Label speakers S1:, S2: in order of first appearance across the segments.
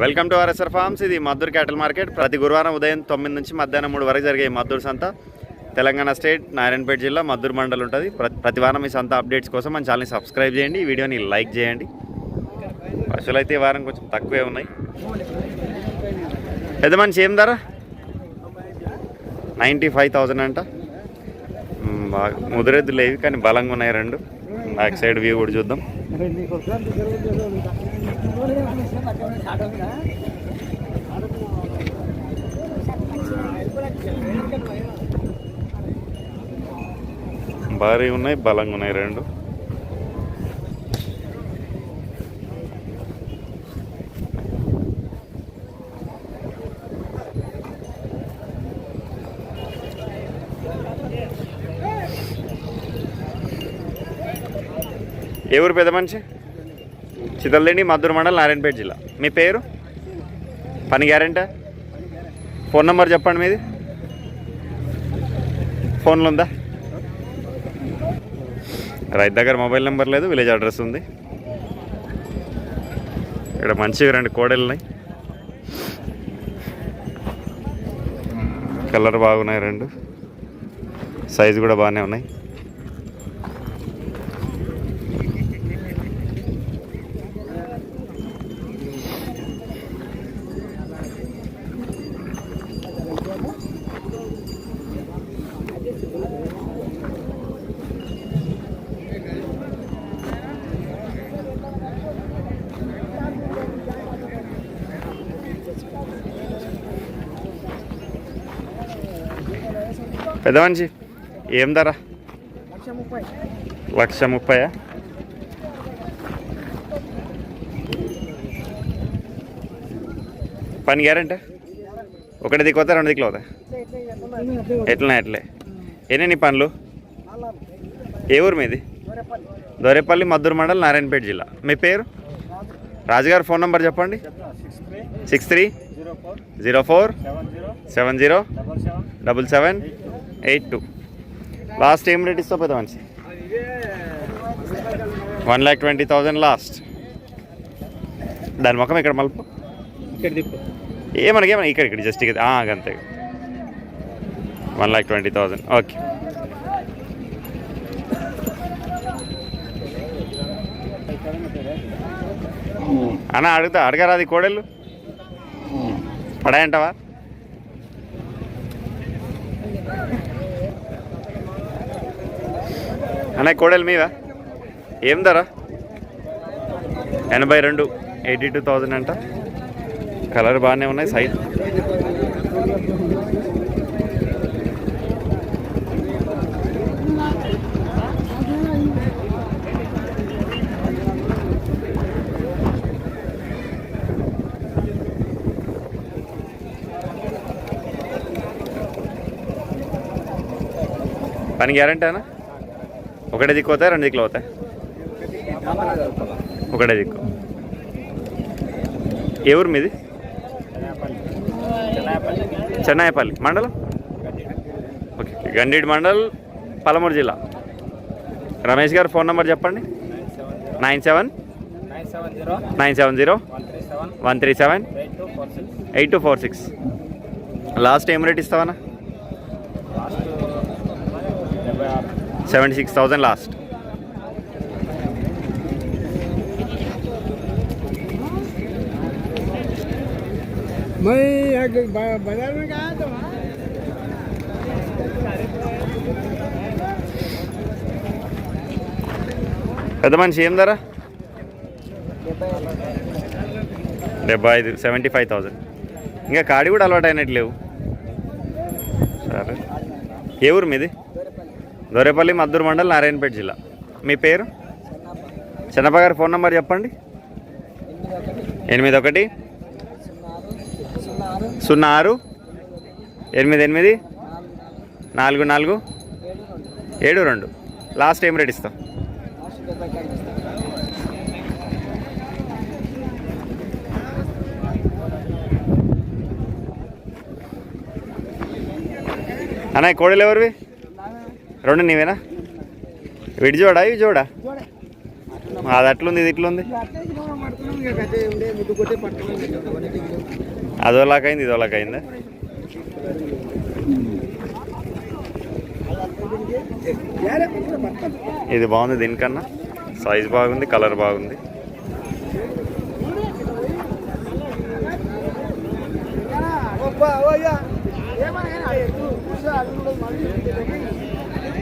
S1: Welcome to RSR forms. ఇది Maddur క్యాటల్ market. ప్రతి గురువారం ఉదయం తొమ్మిది నుంచి మధ్యాహ్నం మూడు వరకు జరిగే మద్దూరు సంత. తెలంగాణ స్టేట్ నారాయణపేట జిల్లా మద్దూరు మండల్ ఉంటుంది. ప్రతి ప్రతి వారం ఈ సంత అప్డేట్స్ కోసం మన ఛానల్ని సబ్స్క్రైబ్ చేయండి. ఈ వీడియోని లైక్ చేయండి. పశువులు అయితే ఈ వారం కొంచెం తక్కువే ఉన్నాయి. పెద్ద మనిషి ఏం ధర? నైంటీ ఫైవ్ థౌజండ్ అంట. బాగా ముదిరెద్దులు లేవి కానీ బలంగా ఉన్నాయి రెండు. బ్యాక్ సైడ్ వ్యూ కూడా చూద్దాం. భారీ ఉన్నాయి బలంగా ఉన్నాయి రెండు. ఏ ఊరు పెద్ద మనిషి? చితల్దండి మద్దూరు మండలం నారాయణపేట జిల్లా. మీ పేరు? పని గ్యారెంటా? ఫోన్ నెంబర్ చెప్పండి మీది. ఫోన్లో ఉందా? రైతు దగ్గర మొబైల్ నెంబర్ లేదు విలేజ్ అడ్రస్ ఉంది. ఇక్కడ మంచివి రెండు కోడలు ఉన్నాయి. కలర్ బాగున్నాయి రెండు. సైజు కూడా బాగానే ఉన్నాయి. పెద్ద మనిషి. ఏం ధర?
S2: లక్ష ముప్పై.
S1: ముప్పయా పని గ్యారంటీ? ఒకటి దిక్కు రెండు దిక్కులు అవుతాయి ఎట్లనే ఎట్లే ఎన్ని పనులు? ఏ ఊరు మీది? దొరేపల్లి మద్దూరు మండల్ నారాయణపేట జిల్లా. మీ పేరు? రాజుగారు ఫోన్ నెంబర్ చెప్పండి. Six three
S2: zero four seven zero double
S1: double seven eight two. Last ఏం రేట్ ఇస్తావు పెద్ద మనిషి one lakh twenty thousand last. దాని ముఖం ఇక్కడ మలుపు? ఏమనకి ఏమన్నా ఇక్కడ ఇక్కడ జస్ట్ ఇక్కడ. ఆ, అంతే. One lakh twenty thousand. Okay. అన్న అడుగుతా అడగరా అది కోడళ్ళు పడాయంటావా? అన్న కోడలు మీద ఏం ధర? ఎనభై రెండు ఎయిటీ టూ థౌజండ్ అంట. కలర్ బాగానే ఉన్నాయి సైజ్. పని గ్యారంటీనా ఒకటే దిక్కు అవుతాయి రెండు దిక్కులు అవుతాయి ఒకటే దిక్కు. ఏ ఊరు మీది? చెన్నాయపల్లి. మండలం? Okay okay. మండల్ పలమూరు జిల్లా. రమేష్ గారు ఫోన్ నెంబర్ చెప్పండి. Nine seven.
S2: Nine seven zero. One three seven. Eight two four six
S1: eight two four six. Last ఏం రేట్ ఇస్తావన్నా
S2: లాస్ట్ డెబ్బై ఆరు
S1: సెవెంటీ సిక్స్ థౌజండ్ లాస్ట్. పెద్ద మనిషి ఏం ధర? డెబ్బై ఐదు సెవెంటీ ఫైవ్ థౌజండ్ ఇంకా కాడి కూడా అలవాటు అయినట్లేవు సరే. ఏ ఊరు మీది? దొరేపల్లి మద్దూరు మండల్ నారాయణపేట జిల్లా. మీ పేరు? చిన్నప్ప గారి ఫోన్ నెంబర్ చెప్పండి. ఎనిమిది ఒకటి సున్నా ఆరు ఎనిమిది ఎనిమిది నాలుగు నాలుగు. ఏడు రెండు. లాస్ట్ ఏం రేట్ ఇస్తాం? అన్న కోడలు ఎవరివి? రెండు నీవేనా? విడి చూడా ఇవి చూడా? అది అట్లుంది ఇది ఇట్లుంది. అదోలాకైంది ఇదోలాకైందా? ఇది బాగుంది దీనికన్నా. సైజ్ బాగుంది కలర్ బాగుంది.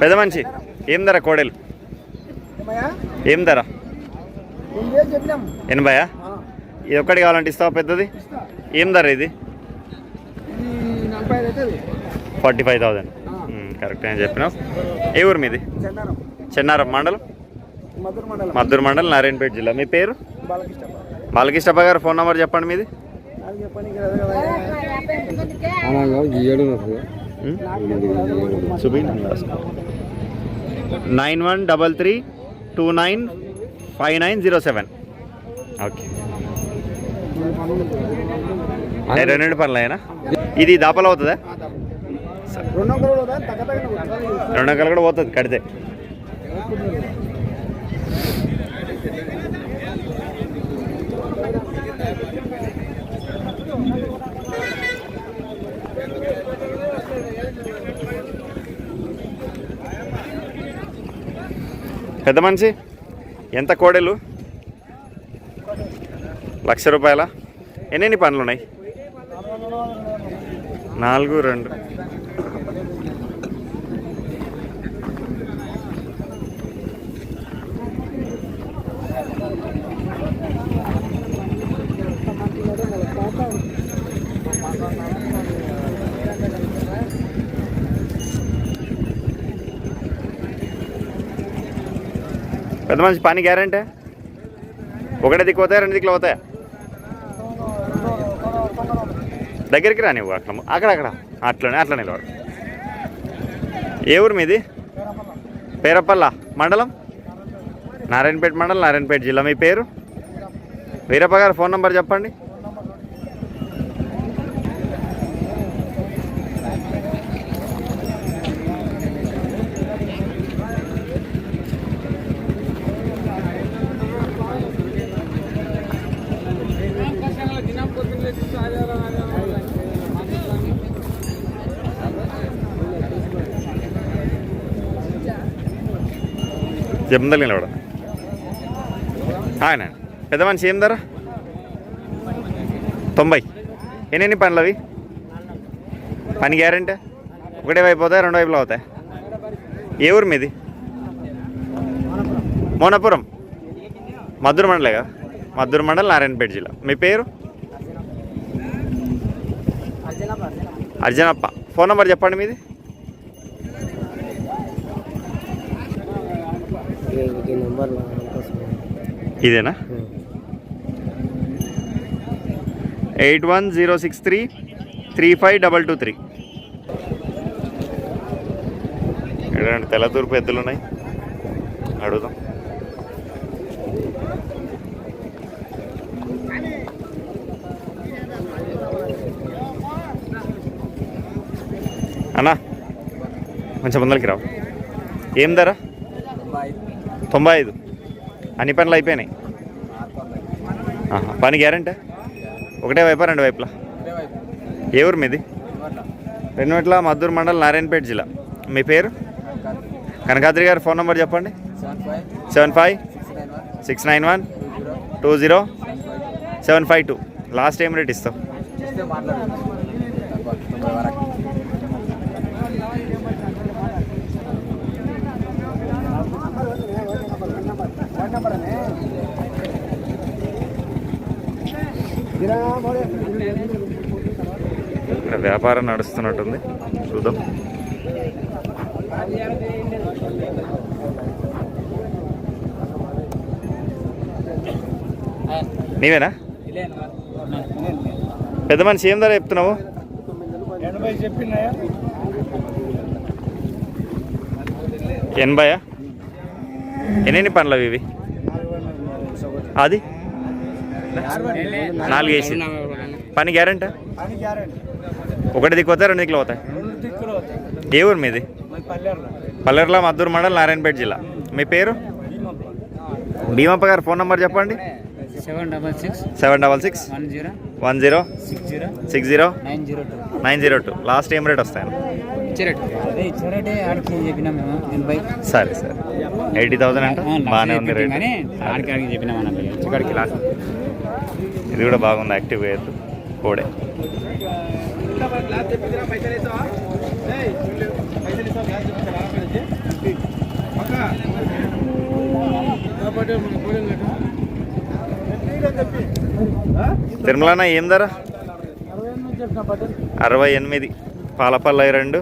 S1: పెద్ద మనిషి ఏం ధర కోడెలు ఏం ధర
S2: చెప్పినాం
S1: ఎనభయా ఇది ఒక్కటి కావాలంటే ఇస్తావా పెద్దది ఏం ధర ఇది ఫార్టీ ఫైవ్ థౌజండ్ కరెక్ట్ అని చెప్పినావు ఏ ఊరు మీది
S2: చెన్నారం
S1: చెన్నారం మండలం
S2: మధుర మండలం
S1: మద్దూరు మండలం నారాయణపేట జిల్లా మీ పేరు
S2: బాలకృష్ణ
S1: బాలకృష్ణప్ప గారు ఫోన్ నెంబర్ చెప్పండి మీది nine one double three two nine five nine zero seven. Okay. రెండు రెండు పనులు అయినా ఇది దాపలు అవుతుందా?
S2: రెండు కూడా
S1: పోతుంది కడితే. పెద్ద మనిషి? ఎంత కోడెలు? లక్ష రూపాయల? ఎన్నెన్ని పనులు ఉన్నాయి నాలుగు రెండు. పెద్ద మనిషి పని గ్యారంటీ? ఒకటే దిక్కు పోతాయా రెండు దిక్కులు పోతాయా? దగ్గరికి రాని అట్లా అక్కడ అక్కడ. అట్లనే అట్లనే వాడు ఏ ఊరు మీది? పేరపల్ల మండలం? నారాయణపేట మండలం నారాయణపేట జిల్లా. మీ పేరు? వీరప్ప గారు ఫోన్ నెంబర్ చెప్పండి. జమ్మదల్ నిలబడ ఆయన పెద్ద మనిషి ఏం ధర తొంభై ఎన్ని పనులు అవి పని గ్యారంటీ ఒకటే వైపు అవుతాయి రెండు వైపులో అవుతాయి ఏ ఊరు మీది మోనపురం మద్దూరు మండలే కదా మద్దూరు మండలం నారాయణపేట జిల్లా మీ పేరు అర్జునప్ప ఫోన్ నెంబర్ చెప్పండి మీది
S2: నెంబర్
S1: ఇదేనా? Eight one zero six three three five double two three. ఇక్కడ తెల్ల తూర్పు ఎద్దులు ఉన్నాయి? అడుగుదాం. అన్నా కొంచెం ముందరికి రావు. ఏం ధర? తొంభై ఐదు. అన్ని పనులు అయిపోయినాయి. పని గ్యారంటీ? ఒకటే వైపా రెండు వైపులా? ఏ ఊరు మీది? రెండు మద్దూరు మండలం నారాయణపేట జిల్లా. మీ పేరు? కనకాద్రి గారి ఫోన్ నెంబర్ చెప్పండి. Seven five six nine one two zero seven five two. Last ఏం రేట్ ఇస్తాం ఇక్కడ వ్యాపారం నడుస్తున్నట్టుంది. చూద్దాం. నీవేనా? పెద్ద మనిషి ఏం ధర చెప్తున్నావు?
S2: ఎనభై
S1: ఎనభయా? ఎన్ని పనులు అవి ఇవి? అది? నాలుగు వేసి పని గ్యారంటీ. ఒకటి దిక్కు పోతాయి రెండు దిక్కులు
S2: అవుతాయి
S1: ఏ ఊరు మీది? పల్లెర్ల. మద్దూరు మండలం నారాయణపేట జిల్లా. మీ పేరు? భీమప్ప. గారు ఫోన్ నంబర్ చెప్పండి.
S3: Seven double six
S1: seven double six
S3: one zero
S1: one zero
S3: six zero
S1: six zero
S3: nine zero two.
S1: Nine zero two. Last ఏం రేట్ వస్తాయి? సరే సరే. ఎయిటీ థౌసండ్ అంటే. బాగానే ఉంది రేట్.
S3: చెప్పినాం
S1: ఇది కూడా బాగుంది యాక్టివ్ ఎద్దు కోడే. తిరుమలన ఏం ధర? అరవై ఎనిమిది పాలపల్ల రెండు.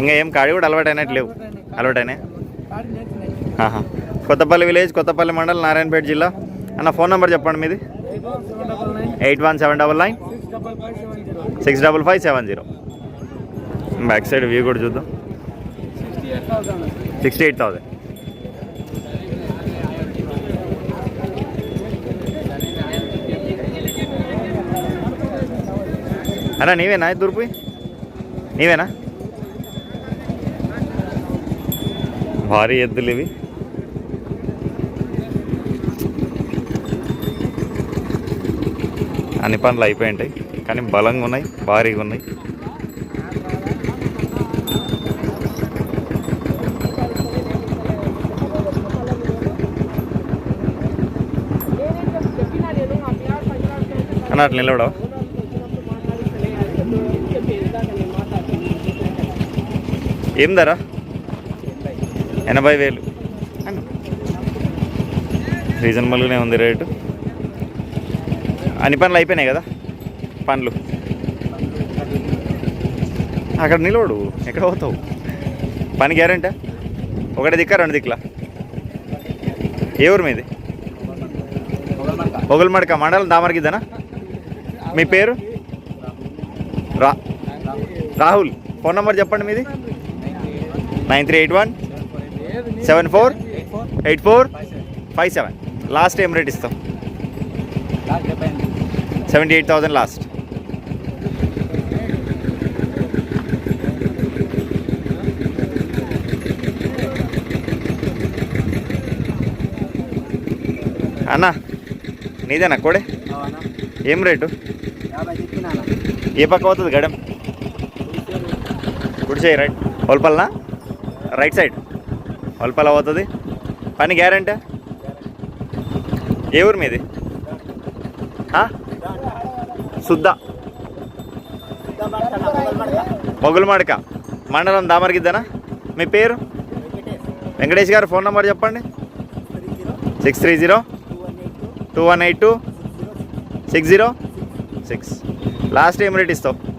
S1: ఇంకా ఏం కాడి కూడా అలవాటైనట్టు లేవు. అలవాటైనా కొత్తపల్లి విలేజ్ కొత్తపల్లి మండల్ నారాయణపేట జిల్లా? అన్న ఫోన్ నెంబర్ చెప్పండి మీది? Eight one seven double nine. Six double five seven zero. Back side view కూడా చూద్దాం. Sixty eight thousand. అన్నా నీవేనా దుర్పి నీవేనా? భారీ ఎద్దులు ఇవి. అన్ని పనులు అయిపోయి ఉంటాయి కానీ బలంగా ఉన్నాయి భారీగా ఉన్నాయి. కానీ అట్లా నిలబడవు? ఏం ధర? ఎనభై వేలు. రీజనబుల్గానే ఉంది రేటు. అన్ని పనులు అయిపోయినాయి కదా? పనులు. అక్కడ నిలవడు ఎక్కడ పోతావు? పని గ్యారంటీ? ఒకటి దిక్క రెండు దిక్కులా? ఏ ఊరు మీది? ఒగులమడక మండలం దామరగిద్దనా? మీ పేరు? రా రాహుల్. ఫోన్ నెంబర్ చెప్పండి మీది. Nine three eight one seven four eight four five seven. Last ఏం రేట్ ఇస్తాం సెవెంటీ ఎయిట్ థౌసండ్ లాస్ట్ అన్న నీదేనా కోడే? ఏం రేటు? ఏ పక్క అవుతుంది గడం చేయి రైట్ ఒల్పల్నా రైట్ సైడ్. ఒల్పల అవుతుంది పని గ్యారంటీ? ఏ ఊరు మీది? ఆ? శుద్ధ. మొగులమడక. మండలం దామరగిద్దనా? మీ పేరు? వెంకటేష్ గారు ఫోన్ నెంబర్ చెప్పండి. Six three zero. Two one eight two. Six zero. Six. Last ఏం రేట్ ఇస్తావు?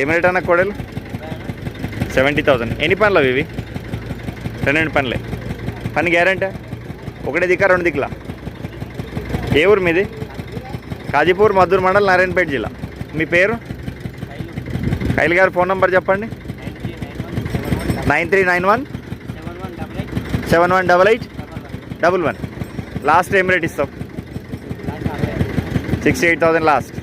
S1: ఏం రేట్ అన్న కోడలు? Seventy thousand. ఎన్ని పనులు అవి ఇవి? రెండు పనులే. పని గ్యారంటీ? ఒకటే దిక్కా రెండు దిక్కులా? ఏ ఊరు మీది? కాజీపూర్ మద్దూరు మండల్ నారాయణపేట జిల్లా. మీ పేరు? కైల్ గారు ఫోన్ నెంబర్ చెప్పండి. Nine three nine one? Seven one double eight? Double one. Last ఏం రేట్ ఇస్తాం సిక్స్టీ ఎయిట్ థౌసండ్ లాస్ట్.